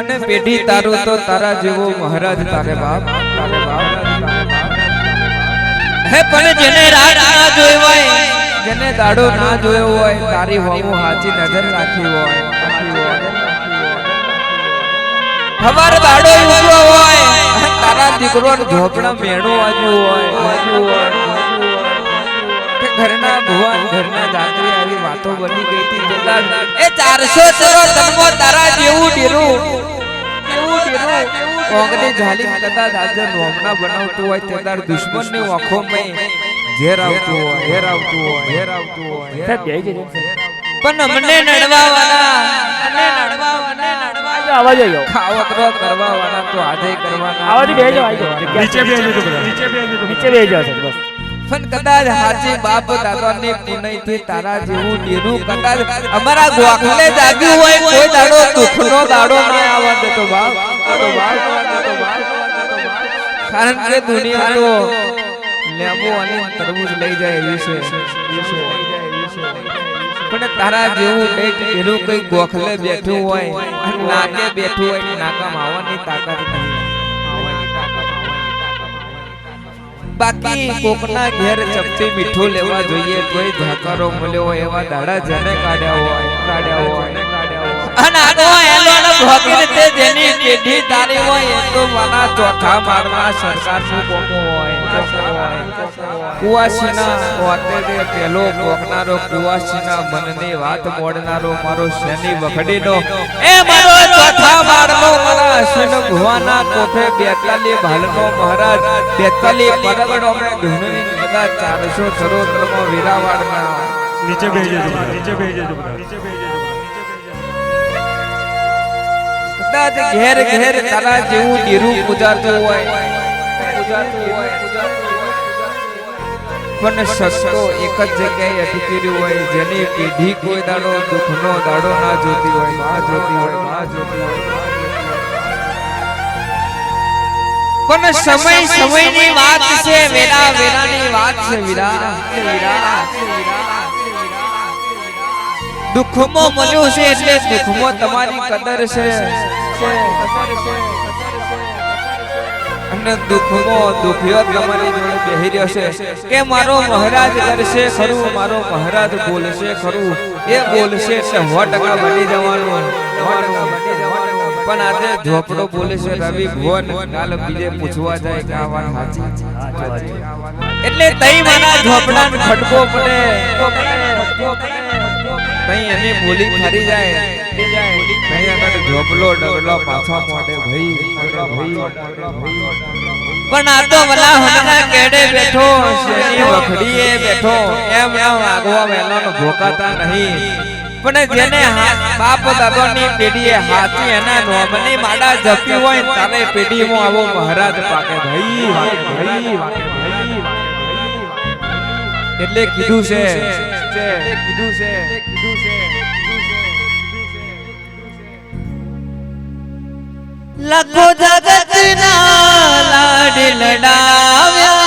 અને પેઢી તારું તો તારા જેવો મહારાજ તારે બાપ. હે, પણ જેને રાત જોઈ હોય, જેને દાડો ના જોયો હોય, તારી હોમો હાચી નજર રાખી હોય. હવાર દાડો ઉગ્યો હોય તારા દીકરો ઝોપડા મેણું વાગ્યું હોય વાગ્યું હોય. ઘરના ભુવન ઘરના દાદરી આવી વાતો બની ગઈ હતી. જેટલા એ ચારસો ચરો તનમો તારા જેવું ડેરું. કેવું કીધું કોંગની જાલી કદા દાદર નોમના બનાવતો હોય તે તાર દુશ્મનની મે. ઝેર આવતું હોય ઝેર આવતું હોય ઝેર આવતું હોય ઝેર આવતું હોય. પણ અમને નડવા વાળા અમને નડવા વાળા નડવા આવ્યો ખાવતરો કરવા વાળા તો આજે કરવાના. આવાજ બેજો આવી નીચે બેજો નીચે બેજો નીચે બેજો બસ. પણ કદાચ હાચી બાપ દાદાની પુનઈથી તારા જેવું નીરું કદાચ અમારા ગોખલે જાગ્યું હોય કોઈ દાડો દુઃખનો દાડો ના આવવા દેતો બાપ. કારણ કે દુનિયા તો લેબો અને તરબૂજ લઈ જાય એવી છે. પણ તારા જેવું કંઈક એનું કઈ ગોખલે બેઠું હોય નાકે બેઠું હોય નાકામાં આવવાની તાકાત નહીં બાકી કોકના ઘેર ચપટી મીઠું લેવા જોઈએ. કોઈ ધાકારો મળ્યો એવા દાડા જેને કાઢ્યા હોય કાઢ્યા હોય. અને આનો એલોને ભોગી રીતે જેની પેઢી તારી હોય તો માના ચોથા માળમાં સરકારનું કોમું હોય કુવાસીના હોતે તે પેલો ભોગનારો કુવાસીના મનની વાત મોડનારો મારો શનિ વખડીનો? એ મારો ચોથા માળનો મારા અશ્વિન ભુવાના કોઠે બેતાલી ભાલનો મહારાજ બેતાલી પરગડો મેં ધૂણની કદાચ ચારસો સરોત્રમાં વીરાવાડના નીચે ભેજે નીચે ભેજે નીચે બેજો કદાચ ઘેર ઘેર તારા જેવું નીરું પૂજાતું હોય. પૂજાતું હોય પણ સસ્તો એક જ જગ્યાએ અટકી રહ્યું હોય જેની પેઢી કોઈ દાડો દુઃખનો દાડો ના જોતી હોય ના જોતી હોય ના જોતી હોય પણ સમય સમયની વાત છે વેલા વેલાની વાત છે વિરા વિરા દુઃખમાં મળ્યું છે એટલે દુઃખમાં તમારી કદર છે. અને દુઃખમાં દુખ્યો તમારી જોડે બેહી રહ્યો છે કે મારો મહારાજ કરશે ખરું, મારો મહારાજ બોલશે ખરું, એ બોલશે એટલે સો ટકા બની જવાનું. પણ આજે ઝોપડો બોલે છે રવિ ભુવન, કાલ બીજે પૂછવા જાય કે આ વાત સાચી એટલે તઈ મારા ઝોપડા ખટકો પડે. તઈ એની બોલી ફરી જાય? ઝોપલો ડગલો પાછો મોઢે ભાઈ ભઈ. પણ આ તો વલા હમણાં કેડે બેઠો શેની વખડીએ બેઠો એમ એમ આગવા વેલાનો ભોકાતા નહીં. પણ જેને બાપ દાદાની પેઢીએ હાથી એના નોમની માડા જપી હોય ને તારે પેઢીમાં આવો મહારાજ પાકે ભાઈ. ભાઈ. એટલે કીધું છે એટલે કીધું છે. કીધું છે. લખો જગત ના લાડ લડાવ્યા.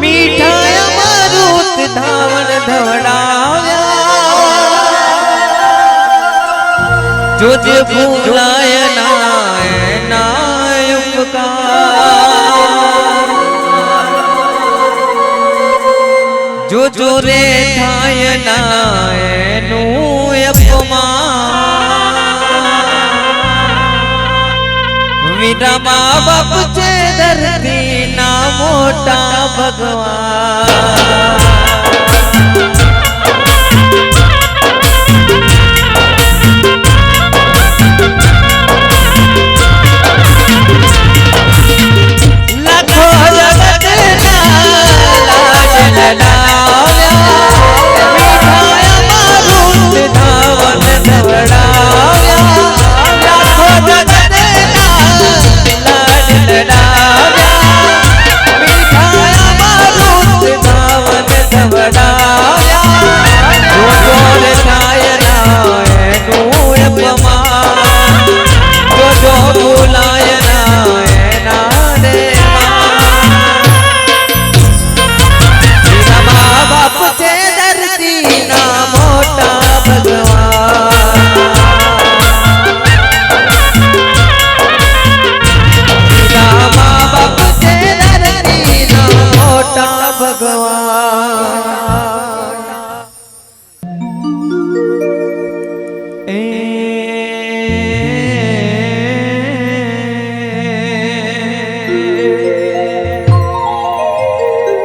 મીઠાઈ અમૃત ધાવણ ધવડાવ્યા. જોજે ભૂલાય ના એના ઉપકાર. જો જો રે થાય ના એનું અપમાન. વીરામા બાપ છે ધરતી ના મોટા ભગવાન.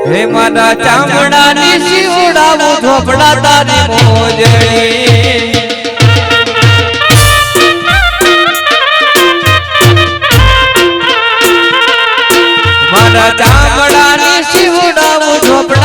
હે મારા ચામડાની શિવડાવું ધોપડા તારી મોજડી. મારા ચામડાની શિવડાવું ધોપડા